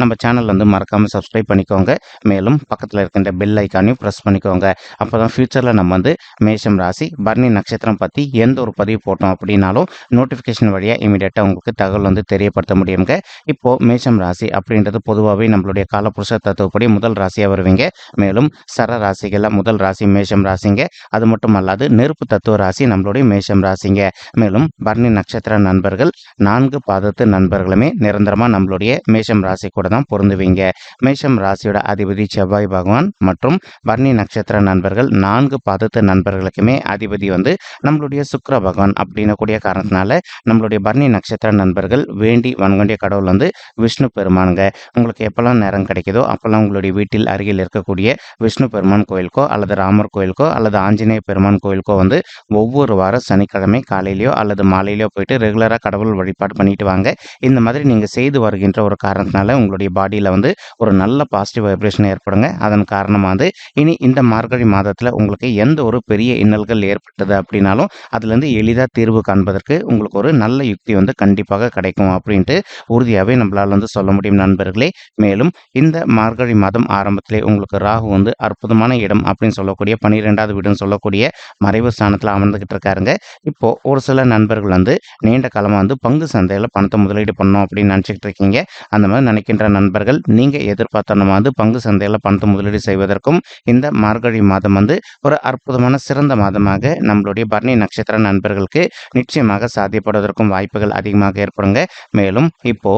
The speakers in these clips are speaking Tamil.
நம்ம சேனல் வந்து மறக்காமல் சப்ஸ்கிரைப் பண்ணிக்கோங்க. மேலும் பக்கத்தில் இருக்கின்ற பெல் ஐக்கானையும் ப்ரெஸ் பண்ணிக்கோங்க. அப்போ தான் ஃப்யூச்சரில் நம்ம வந்து மேஷம் ராசி பர்ணி நட்சத்திரம் பற்றி எந்த ஒரு பதிவு போட்டோம் அப்படின்னாலும் நோட்டிஃபிகேஷன் வழியாக இமீடியட்டாக உங்களுக்கு தகவல் வந்து தெரியப்படுத்த முடியுங்க. இப்போது மேஷம் ராசி அப்படின்றது பொதுவாகவே நம்மளுடைய காலப்புருஷ தத்துவப்படி முதல் ராசியாக வருவீங்க. மேலும் சர ராசிகளில் முதல் ராசி மேஷம் ராசிங்க. அது மட்டும் அல்லாது நெருப்பு தத்துவ ராசி நம்மளுடைய மேஷம் ராசிங்க. மேலும் பர்ணி நட்சத்திர நண்பர்கள் நான்கு பாதத்து நண்பர்களுமே நிரந்தரமாக நம்மளுடைய மேஷம் ராசி ராசி கூட தான் பொருந்துவீங்க. மேஷம் ராசியோட அதிபதி செவ்வாய் பகவான் மற்றும் பர்ணி நட்சத்திர நண்பர்கள் நான்கு பாதத்து நண்பர்களுக்குமே அதிபதி வந்து நம்மளுடைய சுக்கர பகவான் அப்படின்னு கூடிய காரணத்தினால நம்மளுடைய பர்ணி நட்சத்திர நண்பர்கள் வேண்டி வன்கொண்டிய கடவுள் வந்து விஷ்ணு பெருமானுங்க. உங்களுக்கு எப்போல்லாம் நேரம் கிடைக்குதோ அப்போல்லாம் உங்களுடைய வீட்டில் அருகில் இருக்கக்கூடிய விஷ்ணு பெருமான் கோயிலுக்கோ அல்லது ராமர் கோயிலுக்கோ அல்லது ஆஞ்சநேய பெருமான் கோயிலுக்கோ வந்து ஒவ்வொரு வாரம் சனிக்கிழமை காலையிலையோ அல்லது மாலையிலையோ போயிட்டு ரெகுலராக கடவுள் வழிபாடு பண்ணிட்டு வாங்க. இந்த மாதிரி நீங்கள் செய்து வருகின்ற ஒரு காரணத்தினால உங்களுடைய பாடியில் வந்து ஒரு நல்ல பாசிட்டிவ் வைப்ரேஷன் ஏற்படுங்க. அதன் காரணமாக வந்து இனி இந்த மார்கழி மாதத்தில் உங்களுக்கு எந்த ஒரு பெரிய இன்னல்கள் ஏற்பட்டது அப்படின்னாலும் அதுலேருந்து எளிதாக தீர்வு காண்பதற்கு உங்களுக்கு ஒரு நல்ல யுக்தி வந்து கண்டிப்பாக கிடைக்கும் அப்படின்ட்டு உறுதியாகவே நம்மளால் வந்து சொல்ல முடியும் நண்பர்களே. மேலும் இந்த மார்கழி மாதம் ஆரம்பத்திலே உங்களுக்கு ராகு வந்து அற்புதமான இடம் அப்படின்னு சொல்லக்கூடிய பன்னிரெண்டாவது வீடுன்னு சொல்லக்கூடிய மறைவு ஸ்தானத்தில் அமர்ந்துகிட்டு இருக்காருங்க. இப்போ ஒரு சில நண்பர்கள் வந்து நீண்ட காலமாக வந்து பங்கு சந்தையில் பணத்தை முதலீடு பண்ணோம் அப்படின்னு நினச்சிக்கிட்டு இருக்கீங்க. அந்த மாதிரி நினைக்கின்ற நண்பர்கள் நீங்கள் எதிர்பார்த்த நம்ம வந்து பங்கு சந்தையில் பணத்தை முதலீடு செய்வதற்கும் இந்த மார்கழி மாதம் வந்து ஒரு அற்புதமான சிறந்த மாதமாக நம்மளுடைய பரணி நட்சத்திர நண்பர்களுக்கு நிச்சயமாக சாத்தியப்படுவதற்கும் வாய்ப்புகள் அதிகமாக ஏற்படுங்க. மேலும் இப்போ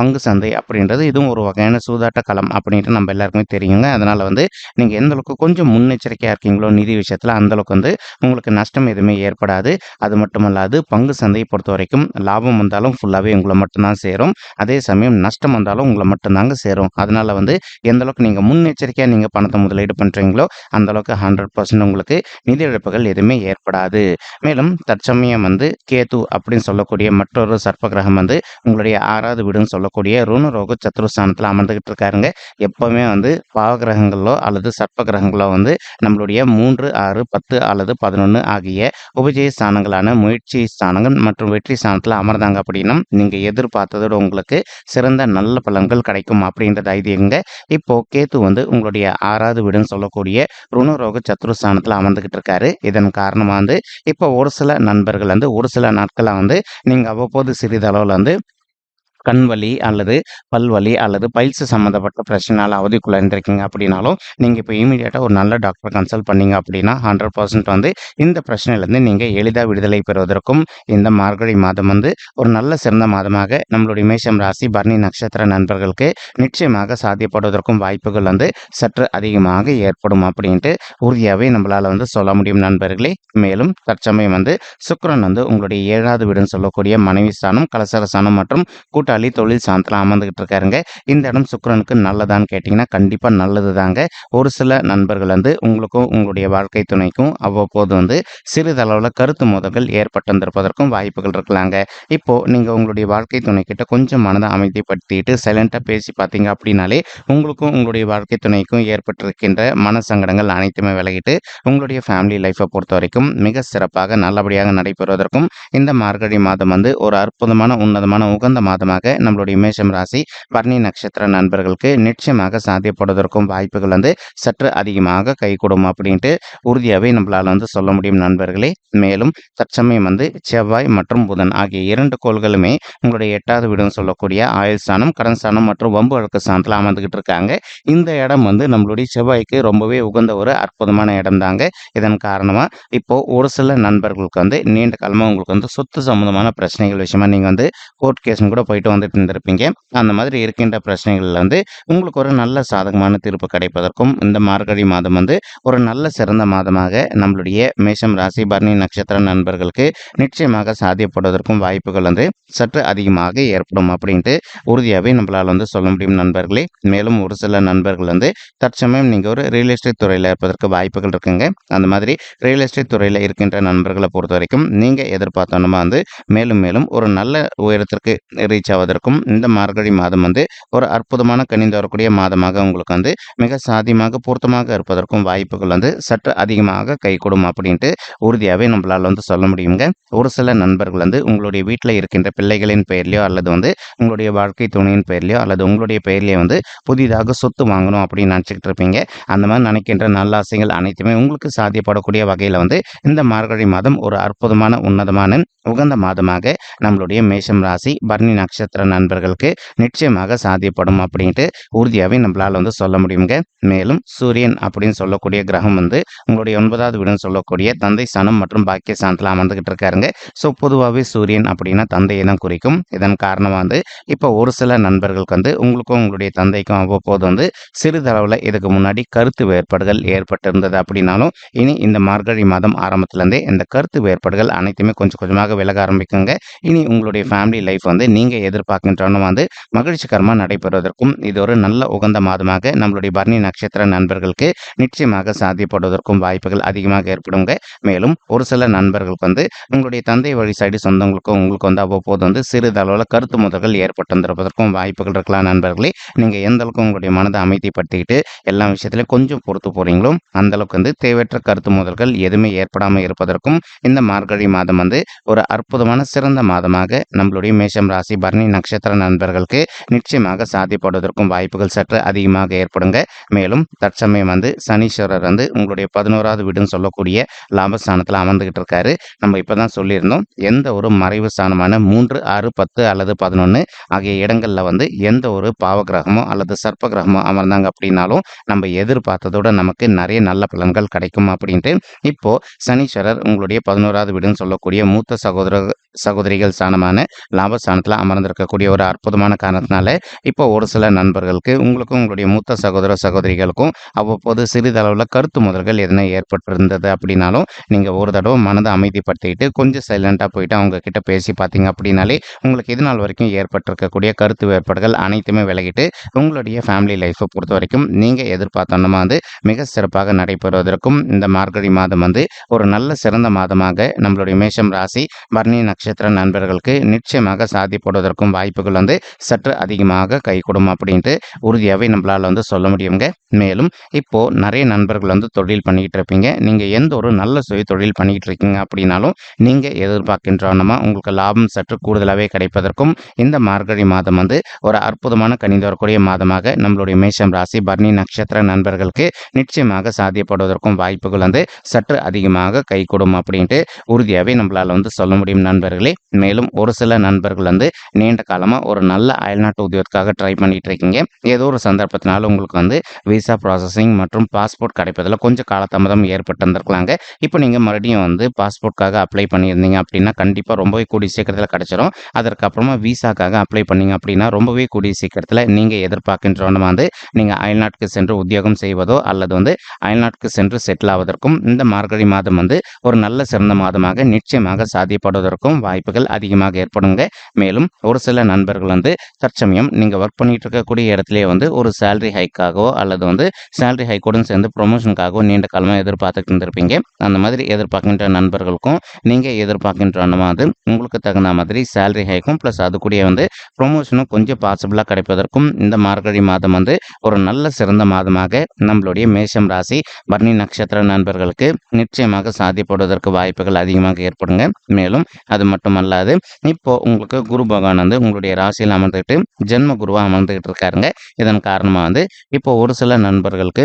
பங்கு சந்தை அப்படின்றது இதுவும் ஒரு வகையான சூதாட்ட களம் அப்படின்ட்டு நம்ம எல்லாருக்குமே தெரியுங்க. அதனால் வந்து நீங்கள் எந்த அளவுக்கு கொஞ்சம் முன்னெச்சரிக்கையாக இருக்கீங்களோ நிதி விஷயத்தில் அந்தளவுக்கு வந்து உங்களுக்கு நஷ்டம் எதுவுமே ஏற்படாது. அது மட்டுமல்லாது பங்கு சந்தையை பொறுத்த வரைக்கும் லாபம் வந்தாலும் ஃபுல்லாகவே உங்களை மட்டும்தான் சேரும். அதே சமயம் நஷ்டம் வந்தாலும் உங்களை மட்டும்தாங்க சேரும். அதனால் வந்து எந்த அளவுக்கு நீங்கள் முன்னெச்சரிக்கையாக நீங்கள் பணத்தை முதலீடு பண்ணுறீங்களோ அந்தளவுக்கு ஹண்ட்ரட் பர்சன்ட் உங்களுக்கு நிதி இழப்புகள் எதுவுமே ஏற்படாது. மேலும் தற்சமயம் வந்து கேது அப்படின்னு சொல்லக்கூடிய மற்றொரு சர்ப்ப கிரகம் வந்து உங்களுடைய ஆறாவது வீடுன்னு சொல்லக்கூடிய ருணரோக சத்ருஸ்தானத்தில் அமர்ந்துகிட்டு இருக்காருங்க எப்போவுமே வந்து பாவகிரகங்களோ அல்லது சர்ப்ப கிரகங்களோ வந்து நம்மளுடைய மூன்று ஆறு பத்து அல்லது பதினொன்று ஆகிய உபஜய ஸ்தானங்களான முயற்சி ஸ்தானங்கள் மற்றும் வெற்றி ஸ்தானத்தில் அமர்ந்தாங்க அப்படின்னா நீங்கள் எதிர்பார்த்ததோட உங்களுக்கு சிறந்த நல்ல பலன்கள் கிடைக்கும் அப்படின்றது ஐதீகங்க இப்போ கேத்து வந்து உங்களுடைய ஆறாவது வீடுன்னு சொல்லக்கூடிய ருணரோக சத்ருஸ்தானத்தில் அமர்ந்துகிட்டு இருக்காரு இதன் காரணமாக வந்து இப்போ ஒரு சில நண்பர்கள் வந்து ஒரு சில நாட்களாக வந்து நீங்கள் அவ்வப்போது சிறிதளவில் வந்து கண் வலி அல்லது பல்வலி அல்லது பைல்ஸ் சம்மந்தப்பட்ட பிரச்சனையால் அவதிக்குள்ளாயிருந்திருக்கீங்க அப்படின்னாலும் நீங்கள் இப்போ இமீடியட்டாக ஒரு நல்ல டாக்டரை கன்சல்ட் பண்ணீங்க அப்படின்னா ஹண்ட்ரட் பர்சன்ட் வந்து இந்த பிரச்சனையிலேருந்து நீங்கள் எளிதாக விடுதலை பெறுவதற்கும் இந்த மார்கழி மாதம் வந்து ஒரு நல்ல சிறந்த மாதமாக நம்மளுடைய மேஷம் ராசி பர்ணி நட்சத்திர நண்பர்களுக்கு நிச்சயமாக சாத்தியப்படுவதற்கும் வாய்ப்புகள் வந்து சற்று அதிகமாக ஏற்படும் அப்படின்ட்டு உறுதியாகவே நம்மளால் வந்து சொல்ல முடியும் நண்பர்களே. மேலும் தற்சமயம் வந்து சுக்கரன் வந்து உங்களுடைய ஏழாவது வீடுன்னு சொல்லக்கூடிய மனைவி ஸ்தானம் கலசர ஸ்தானம் மற்றும் கூட்டாளி தொழில் சாந்தத்தில் அமர்ந்துகிட்டு இருக்காருங்க. இந்த இடம் சுக்கரனுக்கு நல்லதான்னு கேட்டிங்கன்னா கண்டிப்பாக நல்லது தாங்க. ஒரு சில நண்பர்கள் வந்து உங்களுக்கும் உங்களுடைய வாழ்க்கை துணைக்கும் அவ்வப்போது வந்து சிறிதளவில் கருத்து மோதல்கள் ஏற்பட்டிருந்திருப்பதற்கும் வாய்ப்புகள் இருக்கலாங்க. இப்போது நீங்கள் உங்களுடைய வாழ்க்கை துணை கொஞ்சம் மனதை அமைதிப்படுத்திட்டு சைலண்ட்டாக பேசி பார்த்தீங்க அப்படின்னாலே உங்களுக்கும் உங்களுடைய வாழ்க்கை துணைக்கும் ஏற்பட்டிருக்கின்ற மன சங்கடங்கள் அனைத்துமே விலகிட்டு உங்களுடைய ஃபேமிலி லைஃப்பை பொறுத்த வரைக்கும் மிக சிறப்பாக நல்லபடியாக நடைபெறுவதற்கும் இந்த மார்கழி மாதம் வந்து ஒரு அற்புதமான உன்னதமான உகந்த மாதமாக நம்மளுடைய மேஷம் ராசி பர்ணி நட்சத்திர நண்பர்களுக்கு நிச்சயமாக சாத்தியப்படுவதற்கும் வாய்ப்புகள் வந்து சற்று அதிகமாக கைகூடும் அப்படின்ட்டு உறுதியாகவே நம்மளால் வந்து சொல்ல முடியும் நண்பர்களே. மேலும் தற்சமயம் வந்து செவ்வாய் மற்றும் புதன் ஆகிய இரண்டு கோள்களுமே உங்களுடைய எட்டாவது வீடுன்னு சொல்லக்கூடிய ஆயுள் ஸ்தானம் கடன் ஸ்தானம் மற்றும் வம்பு வழக்கு ஸ்தானத்தில் அமர்ந்துகிட்டு இருக்காங்க. இந்த இடம் வந்து நம்மளுடைய செவ்வாய்க்கு ரொம்பவே உகந்த ஒரு அற்புதமான இடம் தாங்க இதன் காரணமாக இப்போ ஒரு சில நண்பர்களுக்கு வந்து நீண்ட காலமாக உங்களுக்கு வந்து சொத்து சம்பந்தமான பிரச்சனைகள் விஷயமா நீங்கள் வந்து கோர்ட் கேஸும் கூட போயிட்டு வந்துட்டு இருந்திருப்பீங்க. அந்த மாதிரி இருக்கின்ற பிரச்சனைகள்ல வந்து உங்களுக்கு ஒரு நல்ல சாதகமான தீர்ப்பு கிடைப்பதற்கும் இந்த மார்கழி மாதம் வந்து ஒரு நல்ல சிறந்த மாதமாக நம்மளுடைய மேஷம் ராசி பரணி நட்சத்திர நண்பர்களுக்கு நிச்சயமாக சாத்தியப்படுவதற்கும் வாய்ப்புகள் வந்து சற்று அதிகமாக ஏற்படும் அப்படின்ட்டு உறுதியாகவே நம்மளால் வந்து சொல்ல முடியும் நண்பர்களே. மேலும் ஒரு சில நண்பர்கள் வந்து தற்சமயம் நீங்கள் ஒரு ரியல் எஸ்டேட் துறையில் இருப்பதற்கு வாய்ப்புகள் இருக்குங்க. அந்த மாதிரி ரியல் எஸ்டேட் துறையில் இருக்கின்ற நண்பர்களை பொறுத்த வரைக்கும் நீங்கள் எதிர்பார்த்தோன்னா வந்து மேலும் மேலும் ஒரு நல்ல உயரத்திற்கு ரீச் ஆவதற்கும் இந்த மார்கழி மாதம் வந்து ஒரு அற்புதமான கனிந்து வரக்கூடிய மாதமாக உங்களுக்கு வந்து மிக சாதியமாக பொருத்தமாக இருப்பதற்கும் வாய்ப்புகள் வந்து சற்று அதிகமாக கைகூடும் அப்படின்ட்டு உறுதியாகவே நம்மளால் வந்து சொல்ல முடியுங்க. ஒரு சில நண்பர்கள் வந்து உங்களுடைய வீட்டில் இருக்கின்ற பிள்ளைகளின் பெயர்லையோ அல்லது வந்து உங்களுடைய வாழ்க்கை துணையின் பெயர்லையோ அல்லது உங்களுடைய பெயர்லையோ வந்து புதிதாக சொத்து வாங்கணும் அப்படின்னு நினச்சிக்கிட்டு இருப்பீங்க. அந்த மாதிரி நினைக்கின்ற நல்ல ஆசைகள் அனைத்துமே உங்களுக்கு சாத்தியப்படக்கூடிய வகையில் வந்து இந்த மார்கழி மாதம் ஒரு அற்புதமான உன்னதமான உகந்த மாதமாக நம்மளுடைய மேஷம் ராசி பர்ணி நட்சத்திரம் நட்சத்திர நண்பர்களுக்கு நிச்சயமாக சாத்தியப்படும் அப்படின்ட்டு உறுதியாகவே நம்மளால் வந்து சொல்ல முடியுங்க. மேலும் சூரியன் அப்படின்னு சொல்லக்கூடிய கிரகம் வந்து உங்களுடைய ஒன்பதாவது வீடுன்னு சொல்லக்கூடிய தந்தை சனம் மற்றும் பாக்கிய சாணத்தில் அமர்ந்துகிட்டு இருக்காருங்க. ஸோ பொதுவாகவே சூரியன் அப்படின்னா தந்தையை தான் குறிக்கும். இதன் காரணமாக வந்து இப்போ ஒரு சில நண்பர்களுக்கு வந்து உங்களுக்கும் உங்களுடைய தந்தைக்கும் அவ்வப்போது வந்து சிறிதளவில் இதுக்கு முன்னாடி கருத்து வேறுபாடுகள் ஏற்பட்டிருந்தது அப்படின்னாலும் இனி இந்த மார்கழி மாதம் ஆரம்பத்துலேருந்தே இந்த கருத்து வேறுபாடுகள் அனைத்துமே கொஞ்சம் கொஞ்சமாக விலக ஆரம்பிக்குங்க. இனி உங்களுடைய ஃபேமிலி லைஃப் வந்து நீங்கள் எதிர்பார்க்கின்றன வந்து மகிழ்ச்சிகரமாக நடைபெறுவதற்கும் இது ஒரு நல்ல உகந்த மாதமாக நம்மளுடைய பரணி நட்சத்திர நண்பர்களுக்கு நிச்சயமாக சாத்தியப்படுவதற்கும் வாய்ப்புகள் அதிகமாக ஏற்படுங்க. மேலும் ஒரு சில நண்பர்களுக்கு வந்து உங்களுடைய தந்தை வழி சைடு சொந்தங்களுக்கும் உங்களுக்கு வந்து அவ்வப்போது வந்து சிறிதளவில் கருத்து முதல்கள் ஏற்பட்டு வந்திருப்பதற்கும் வாய்ப்புகள் இருக்கலாம். நண்பர்களே நீங்கள் எந்த அளவுக்கு உங்களுடைய மனதை அமைதிப்படுத்திக்கிட்டு எல்லா விஷயத்திலையும் கொஞ்சம் பொறுத்து போகிறீங்களோ அந்த அளவுக்கு வந்து தேவையற்ற கருத்து முதல்கள் எதுவுமே ஏற்படாமல் இருப்பதற்கும் இந்த மார்கழி மாதம் வந்து ஒரு அற்புதமான சிறந்த மாதமாக நம்மளுடைய மேஷம் ராசி பரணி நட்சத்திர நண்பர்களுக்கு நிச்சயமாக சாத்தியப்படுவதற்கும் வாய்ப்புகள் சற்று அதிகமாக ஏற்படுங்க. மேலும் தற்சமயம் வந்து சனீஸ்வரர் வந்து உங்களுடைய பதினோராவது வீடுன்னு சொல்லக்கூடிய லாபஸ்தானத்தில் அமர்ந்துகிட்டு இருக்காரு நம்ம இப்போ தான் சொல்லியிருந்தோம். எந்த ஒரு மறைவு ஸ்தானமான மூன்று ஆறு பத்து அல்லது பதினொன்று ஆகிய இடங்களில் வந்து எந்த ஒரு பாவகிரகமோ அல்லது சர்ப்ப கிரகமோ அமர்ந்தாங்க அப்படின்னாலும் நம்ம எதிர்பார்த்ததோட நமக்கு நிறைய நல்ல பலன்கள் கிடைக்கும் அப்படின்ட்டு இப்போ சனீஸ்வரர் உங்களுடைய பதினோராவது வீடுன்னு சொல்லக்கூடிய மூத்த சகோதர சகோதரிகள் ஸ்தானமான லாபஸ்தானத்தில் இருக்கக்கூடிய ஒரு அற்புதமான காரணத்தினால இப்போ ஒரு சில நண்பர்களுக்கு உங்களுக்கும் உங்களுடைய மூத்த சகோதர சகோதரிகளுக்கும் அவ்வப்போது சிறிதளவில் கருத்து முதல்கள் எதனா ஏற்பட்டிருந்தது அப்படின்னாலும் நீங்கள் ஒரு தடவை மனதை அமைதிப்படுத்திக்கிட்டு கொஞ்சம் சைலண்ட்டாக போயிட்டு அவங்க கிட்ட பேசி பார்த்தீங்க அப்படின்னாலே உங்களுக்கு இது நாள் வரைக்கும் ஏற்பட்டிருக்கக்கூடிய கருத்து வேறுபாடுகள் அனைத்துமே விலகிட்டு உங்களுடைய ஃபேமிலி லைஃப்பை பொறுத்த வரைக்கும் நீங்கள் எதிர்பார்த்தோன்னா வந்து மிக சிறப்பாக நடைபெறுவதற்கும் இந்த மார்கழி மாதம் வந்து ஒரு நல்ல சிறந்த மாதமாக நம்மளுடைய மேஷம் ராசி பர்ணி நட்சத்திர நண்பர்களுக்கு நிச்சயமாக சாதிப்படுவதற்கும் வாய்ப்புகள் வந்து சற்று அதிகமாக கைகூடும் அப்படின்ட்டு உறுதியாகவே நம்மளால் வந்து சொல்ல முடியுங்க மேலும் இப்போ நிறைய நண்பர்கள் வந்து தொழில் பண்ணிக்கிட்டு இருப்பீங்க. நீங்கள் எந்த ஒரு நல்ல சுய தொழில் பண்ணிக்கிட்டு இருக்கீங்க அப்படின்னாலும் நீங்கள் எதிர்பார்க்கின்றனமா உங்களுக்கு லாபம் சற்று கூடுதலாகவே கிடைப்பதற்கும் இந்த மார்கழி மாதம் வந்து ஒரு அற்புதமான கணிந்து வரக்கூடிய மாதமாக நம்மளுடைய மேஷம் ராசி பர்ணி நட்சத்திர நண்பர்களுக்கு நிச்சயமாக சாத்தியப்படுவதற்கும் வாய்ப்புகள் வந்து சற்று அதிகமாக கைகூடும் அப்படின்ட்டு உறுதியாகவே நம்மளால் வந்து சொல்ல முடியும் நண்பர்களே. மேலும் ஒரு சில நண்பர்கள் வந்து நீண்ட காலமாக ஒரு நல்ல அயல்நாட்டு உத்தியோகத்துக்காக ட்ரை பண்ணிட்டு இருக்கீங்க ஏதோ ஒரு சந்தர்ப்பத்தினால உங்களுக்கு வந்து விசா ப்ராசஸிங் மற்றும் பாஸ்போர்ட் கிடைப்பதில் கொஞ்சம் காலதாமதம் ஏற்பட்டிருந்திருக்கலாங்க. இப்போ நீங்கள் மறுபடியும் வந்து பாஸ்போர்ட்காக அப்ளை பண்ணியிருந்தீங்க அப்படின்னா கண்டிப்பாக ரொம்பவே கூடிய சீக்கிரத்தில் கிடைச்சிரும். அதற்கப்புறமா விசாக்காக அப்ளை பண்ணீங்க அப்படின்னா ரொம்பவே கூடிய சீக்கிரத்தில் நீங்கள் எதிர்பார்க்கின்றவன வந்து நீங்கள் அயல்நாட்டுக்கு சென்று உத்தியோகம் செய்வதோ அல்லது வந்து அயல்நாட்டுக்கு சென்று செட்டில் ஆவதற்கும் இந்த மார்கழி மாதம் வந்து ஒரு நல்ல சிறந்த மாதமாக நிச்சயமாக சாதியப்படுவதற்கும் வாய்ப்புகள் அதிகமாக ஏற்படுங்க. மேலும் ஒரு சில நண்பர்கள் வந்து தற்சமயம் நீங்கள் ஒர்க் பண்ணிகிட்டு இருக்கக்கூடிய இடத்துலயே வந்து ஒரு சேலரி ஹைக்காகவோ அல்லது வந்து சேலரி ஹைக்கோடும் சேர்ந்து ப்ரொமோஷனுக்காகவோ நீண்ட காலமாக எதிர்பார்த்துட்டு இருந்திருப்பீங்க. அந்த மாதிரி எதிர்பார்க்கின்ற நண்பர்களுக்கும் நீங்கள் எதிர்பார்க்கின்ற மாதிரி உங்களுக்கு தகுந்த மாதிரி சேலரி ஹைக்கும் ப்ளஸ் அது கூடிய வந்து ப்ரொமோஷனும் கொஞ்சம் பாசிபிளாக கிடைப்பதற்கும் இந்த மார்கழி மாதம் வந்து ஒரு நல்ல சிறந்த மாதமாக நம்மளுடைய மேஷம் ராசி பர்ணி நட்சத்திர நண்பர்களுக்கு நிச்சயமாக சாத்தியப்படுவதற்கு வாய்ப்புகள் அதிகமாக ஏற்படுங்க. மேலும் அது மட்டுமல்லாது இப்போ உங்களுக்கு குரு பகவான் வந்து உங்களுடைய ராசியில் அமர்ந்துக்கிட்டு ஜென்ம குருவாக அமர்ந்துக்கிட்டு இருக்காருங்க. இதன் காரணமாக வந்து இப்போ ஒரு சில நண்பர்களுக்கு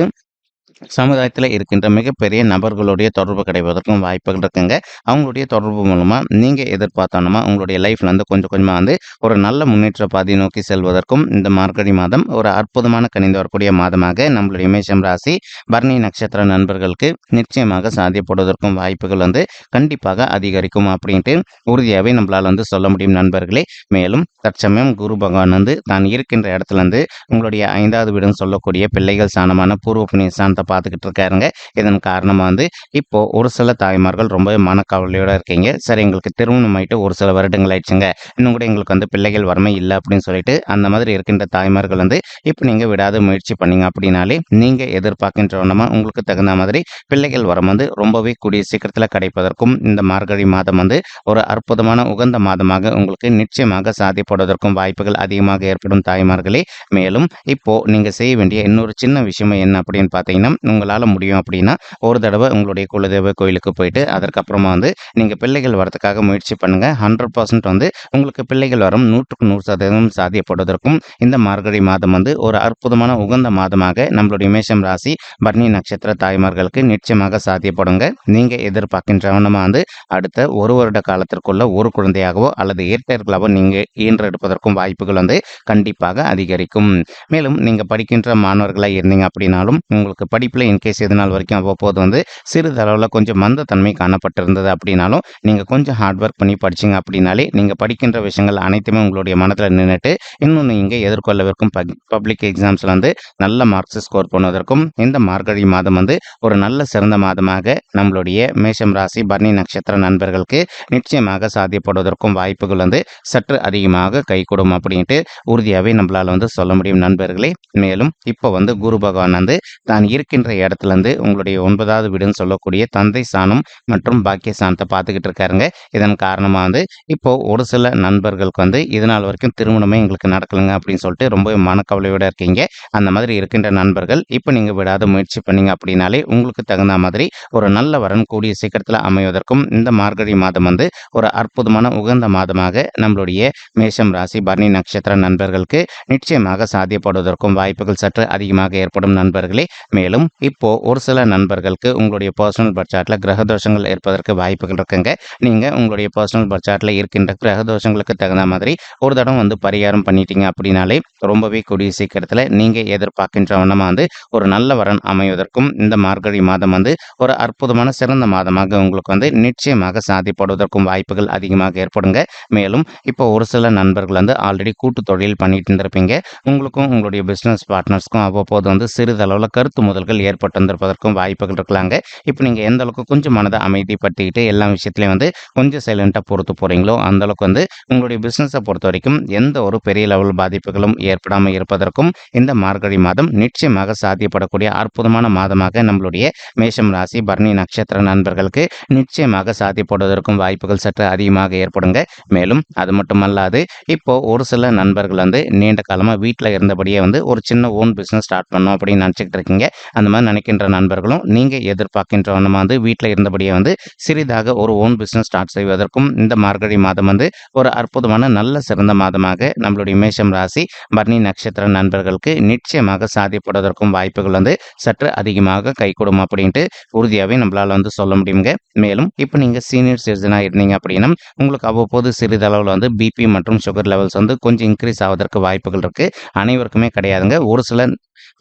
சமுதாயத்தில் இருக்கின்ற மிகப்பெரிய நபர்களுடைய தொடர்பு கிடைப்பதற்கும் வாய்ப்புகள் இருக்குங்க. அவங்களுடைய தொடர்பு மூலமாக நீங்கள் எதிர்பார்த்தோன்னா உங்களுடைய லைஃப்பில் வந்து கொஞ்சம் கொஞ்சமாக வந்து ஒரு நல்ல முன்னேற்ற பாதையை நோக்கி செல்வதற்கும் இந்த மார்கழி மாதம் ஒரு அற்புதமான கணிந்து வரக்கூடிய மாதமாக நம்மளுடைய மேஷம் ராசி பரணி நட்சத்திர நண்பர்களுக்கு நிச்சயமாக சாத்தியப்படுவதற்கும் வாய்ப்புகள் வந்து கண்டிப்பாக அதிகரிக்கும் அப்படின்ட்டு உறுதியாகவே நம்மளால் வந்து சொல்ல முடியும் நண்பர்களே. மேலும் தற்சமயம் குரு பகவான் வந்து தான் இருக்கின்ற இடத்துல இருந்து உங்களுடைய ஐந்தாவது வீடுன்னு சொல்லக்கூடிய பிள்ளைகள் சாணமான பூர்வ புண்ணிய சாந்த பார்த்துக்கிட்டு இருக்காருங்க. இதன் காரணமாக வந்து இப்போது ஒரு சில தாய்மார்கள் ரொம்பவே மனக்கவலையோடு இருக்கீங்க. சரி எங்களுக்கு திருமணம் ஆயிட்டு ஒரு சில வருடங்கள் ஆயிடுச்சுங்க. இன்னும் கூட எங்களுக்கு வந்து பிள்ளைகள் வறுமை இல்லை அப்படின்னு சொல்லிட்டு அந்த மாதிரி இருக்கின்ற தாய்மார்கள் வந்து இப்போ நீங்கள் விடாத முயற்சி பண்ணீங்க அப்படின்னாலே நீங்கள் எதிர்பார்க்கின்ற எதிர்பார்க்கின்றவனமா உங்களுக்கு தகுந்த மாதிரி பிள்ளைகள் வரம் வந்து ரொம்பவே கூடிய சீக்கிரத்தில் கிடைப்பதற்கும் இந்த மார்கழி மாதம் வந்து ஒரு அற்புதமான உகந்த மாதமாக உங்களுக்கு நிச்சயமாக சாத்தியப்படுவதற்கும் வாய்ப்புகள் அதிகமாக ஏற்படும் தாய்மார்களே. மேலும் இப்போ நீங்கள் செய்ய வேண்டிய இன்னொரு சின்ன விஷயம் என்ன அப்படின்னு பார்த்தீங்கன்னா உங்களால் முடியும் அப்படின்னா ஒரு தடவை உங்களுடைய குலதெய்வ கோயிலுக்கு போயிட்டு அதற்கப்புறமா வந்து நீங்கள் பிள்ளைகள் வரதுக்காக முயற்சி பண்ணுங்கள் ஹண்ட்ரட் பர்சன்ட் வந்து உங்களுக்கு பிள்ளைகள் வரும். நூற்றுக்கு நூறு சதவீதம் சாத்தியப்படுவதற்கும் இந்த மார்கழி மாதம் வந்து ஒரு அற்புதமான உகந்த மாதமாக நம்மளுடைய மேஷம் ராசி பர்ணி நட்சத்திர தாய்மார்களுக்கு நிச்சயமாக சாத்தியப்படுங்க. நீங்கள் எதிர்பார்க்கின்றவனமாக வந்து அடுத்த ஒரு வருட காலத்திற்குள்ள ஒரு குழந்தையாகவோ அல்லது இயற்கையாகவோ நீங்கள் ஈன்றெடுப்பதற்கும் வாய்ப்புகள் வந்து கண்டிப்பாக அதிகரிக்கும். மேலும் நீங்கள் படிக்கின்ற மாணவர்களாக இருந்தீங்க அப்படின்னாலும் உங்களுக்கு படி படிப்பில் இன்கேஸ் எது நாள் வரைக்கும் அவ்வப்போது வந்து சிறிதளவில் கொஞ்சம் மந்தத்தன்மை காணப்பட்டிருந்தது அப்படின்னாலும் நீங்கள் கொஞ்சம் ஹார்ட் ஒர்க் பண்ணி படிச்சிங்க அப்படின்னாலே நீங்கள் படிக்கின்ற விஷயங்கள் அனைத்துமே உங்களுடைய மனதில் நின்றுட்டு இன்னும் நீங்கள் எதிர்கொள்ளவிருக்கும் பப்ளிக் எக்ஸாம்ஸில் வந்து நல்ல மார்க்ஸ் ஸ்கோர் பண்ணுவதற்கும் இந்த மார்கழி மாதம் வந்து ஒரு நல்ல சிறந்த மாதமாக நம்மளுடைய மேஷம் ராசி பர்ணி நட்சத்திர நண்பர்களுக்கு நிச்சயமாக சாத்தியப்படுவதற்கும் வாய்ப்புகள் வந்து சற்று அதிகமாக கைகூடும் அப்படின்ட்டு உறுதியாகவே நம்மளால் வந்து சொல்ல முடியும் நண்பர்களே. மேலும் இப்போ வந்து குரு பகவான் வந்து தான் இருக்கின்ற இடத்துல இருந்து உங்களுடைய ஒன்பதாவது வீடுன்னு சொல்லக்கூடிய தந்தை சாணம் மற்றும் பாக்கிய சாணத்தை பார்த்துக்கிட்டு இருக்காருங்க. இதன் காரணமாக வந்து இப்போ ஒரு சில நண்பர்களுக்கு வந்து இது நாள் வரைக்கும் திருமணமே எங்களுக்கு நடக்கலைங்க அப்படின்னு சொல்லிட்டு ரொம்ப மனக்கவலையோட இருக்கீங்க. அந்த மாதிரி இருக்கின்ற நண்பர்கள் இப்போ நீங்கள் விடாத முயற்சி பண்ணீங்க அப்படின்னாலே உங்களுக்கு தகுந்த மாதிரி ஒரு நல்ல வரன் கூடிய சீக்கிரத்தில் அமைவதற்கும் இந்த மார்கழி மாதம் வந்து ஒரு அற்புதமான உகந்த மாதமாக நம்மளுடைய மேஷம் ராசி பரணி நட்சத்திர நண்பர்களுக்கு நிச்சயமாக சாத்தியப்படுவதற்கும் வாய்ப்புகள் சற்று அதிகமாக ஏற்படும் நண்பர்களே. மேலும் இப்போ ஒரு சில நண்பர்களுக்கு உங்களுடைய பர்சனல் பட்ஜெட்டில் கிரக தோஷங்கள் ஏற்பதற்கு வாய்ப்புகள் இருக்குங்க. நீங்கள் உங்களுடைய பர்சனல் பட்ஜெட்டில் இருக்கின்ற கிரக தோஷங்களுக்கு தகுந்த மாதிரி ஒரு தடம் வந்து பரிகாரம் பண்ணிட்டீங்க அப்படின்னாலே ரொம்பவே கூடிய சீக்கிரத்தில் நீங்கள் எதிர்பார்க்கின்ற வண்ணமாக வந்து ஒரு நல்ல வரன் அமைவதற்கும் இந்த மார்கழி மாதம் வந்து ஒரு அற்புதமான சிறந்த மாதமாக உங்களுக்கு வந்து நிச்சயமாக சாதிப்படுவதற்கும் வாய்ப்புகள் அதிகமாக ஏற்படுங்க. மேலும் இப்போ ஒரு சில நண்பர்கள் வந்து ஆல்ரெடி கூட்டு தொழில் பண்ணிட்டு இருந்திருப்பீங்க. உங்களுக்கும் உங்களுடைய பிஸ்னஸ் பார்ட்னர்ஸ்க்கும் அவ்வப்போது வந்து சிறிதளவில் கருத்து முதல்கள் ஏற்பட்டு வந்திருப்பதற்கும் வாய்ப்புகள் இருக்கலாங்க. இப்போ நீங்கள் எந்த அளவுக்கு கொஞ்சம் மனதை அமைதிப்படுத்திக்கிட்டு எல்லா விஷயத்துலையும் வந்து கொஞ்சம் சைலண்ட்டாக பொறுத்து போகிறீங்களோ அந்த அளவுக்கு வந்து உங்களுடைய பிஸ்னஸை பொறுத்த வரைக்கும் எந்த ஒரு பெரிய லெவல் பாதிப்புகளும் ஏற்படாமல் இருப்பதற்கும் இந்த மார்கழி மாதம் நிச்சயமாக சாத்தியப்படக்கூடிய அற்புதமான மாதமாக நம்மளுடைய மேஷம் ராசி பரணி நட்சத்திர நண்பர்களுக்கு நிச்சயமாக சாத்தியப்படுவதற்கும் வாய்ப்புகள் சற்று அதிகமாக ஏற்படுங்க. மேலும் அது மட்டுமல்லாது இப்போ ஒரு சில நண்பர்கள் வந்து நீண்ட காலமாக வீட்டில் இருந்தபடியே வந்து ஒரு சின்ன ஓன் பிஸ்னஸ் ஸ்டார்ட் பண்ணோம் அப்படின்னு நினச்சிக்கிட்டு இருக்கீங்க. அந்த மாதிரி நினைக்கின்ற நண்பர்களும் நீங்கள் எதிர்பார்க்கின்றவனமாக வந்து வீட்டில் இருந்தபடியே வந்து சிறிதாக ஒரு ஓன் பிஸ்னஸ் ஸ்டார்ட் செய்வதற்கும் இந்த மார்கழி மாதம் வந்து ஒரு அற்புதமான நல்ல சிறந்த மாதமாக நம்மளுடைய மேஷம் ராசி பர்ணி நட்சத்திர நண்பர்களுக்கு நிச்சயமாக சாதிப்படுவதற்கும் வாய்ப்புகள் வந்து சற்று அதிகமாக கைகூடும் அப்படின்ட்டு உறுதியாகவே நம்மளால் வந்து சொல்ல முடியுங்க. மேலும் இப்போ நீங்கள் சீனியர் சிட்டிசனாக இருந்தீங்க அப்படின்னா உங்களுக்கு அவ்வப்போது சிறிதளவில் வந்து பிபி மற்றும் சுகர் லெவல்ஸ் வந்து கொஞ்சம் இன்க்ரீஸ் ஆவதற்கு வாய்ப்புகள் இருக்குது அனைவருக்குமே கிடையாதுங்க. ஒரு சில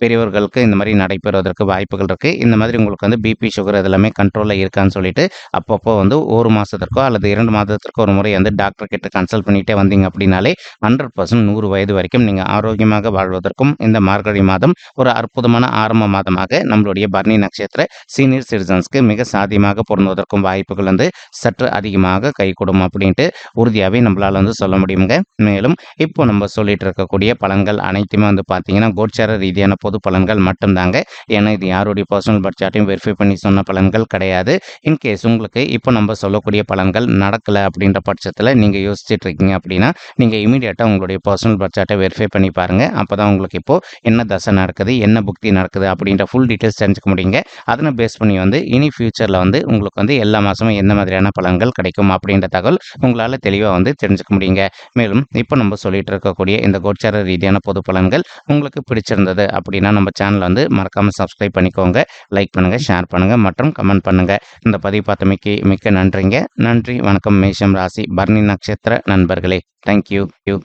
பெரியவர்களுக்கு இந்த மாதிரி நடைபெறுவதற்கு வாய்ப்புகள் இருக்குது இந்த மாதிரி உங்களுக்கு வந்து பிபி சுகர் இதெல்லாமே கண்ட்ரோலில் இருக்கான்னு சொல்லிட்டு அப்பப்போ வந்து ஒரு மாதத்திற்கோ அல்லது இரண்டு மாதத்திற்கோ ஒரு முறை வந்து டாக்டர் கிட்ட கன்சல்ட் பண்ணிகிட்டே வந்தீங்க அப்படின்னாலே ஹண்ட்ரட் பர்சன்ட் நூறு வயது வரைக்கும் நீங்கள் ஆரோக்கியமாக வாழ்வதற்கும் இந்த மார்கழி மாதம் ஒரு அற்புதமான ஆரம்ப மாதமாக நம்மளுடைய பர்ணி நட்சத்திர சீனியர் சிட்டிசன்ஸ்க்கு மிக சாத்தியமாக பொருந்துவதற்கும் வாய்ப்புகள் வந்து சற்று அதிகமாக கைகூடும் அப்படின்ட்டு உறுதியாகவே நம்மளால் வந்து சொல்ல முடியுங்க. மேலும் இப்போ நம்ம சொல்லிட்டு இருக்கக்கூடிய பலன்கள் அனைத்துமே வந்து பார்த்தீங்கன்னா கோச்சார ரீதியான பொது பலன்கள் மட்டும்தாங்க. ஏன்னா இது யாருடைய பர்சனல் பட்ஜெட்டையும் வெரிஃபை பண்ணி சொன்ன பலன்கள் கிடையாது. இன்கேஸ் உங்களுக்கு இப்போ நம்ம சொல்லக்கூடிய பலன்கள் நடக்கலை அப்படின்ற பட்சத்தில் நீங்கள் யோசிச்சுட்டு இருக்கீங்க அப்படின்னா நீங்கள் இமீடியட்டாக உங்களுடைய பர்சனல் பட்ஜெட்டை வெரிஃபை பண்ணி பாருங்கள் அப்போ தான் உங்களுக்கு இப்போது என்ன தசை நடக்குது என்ன புக்தி நடக்குது அப்படின்ற ஃபுல் டீட்டெயில்ஸ் தெரிஞ்சுக்க முடியுங்க. அதனை பேஸ் பண்ணி வந்து இனி ஃபியூச்சரில் வந்து உங்களுக்கு வந்து எல்லா மாதமும் எந்த மாதிரியான பலன்கள் கிடைக்கும் அப்படின்ற தகவல் உங்களால் தெளிவாக வந்து தெரிஞ்சுக்க முடியுங்க. மேலும் இப்போ நம்ம சொல்லிட்டு இருக்கக்கூடிய இந்த கோச்சார ரீதியான பொது பலன்கள் உங்களுக்கு பிடிச்சிருந்தது அப்படி அப்படின்னா நம்ம சேனலை வந்து மறக்காமல் சப்ஸ்கிரைப் பண்ணிக்கோங்க. லைக் பண்ணுங்கள் ஷேர் பண்ணுங்கள் மற்றும் கமெண்ட் பண்ணுங்கள் இந்த பதிவு பார்த்தமைக்கு மிக்க நன்றிங்க. நன்றி வணக்கம். மேஷம் ராசி பர்ணி நட்சத்திர நண்பர்களே. Thank you you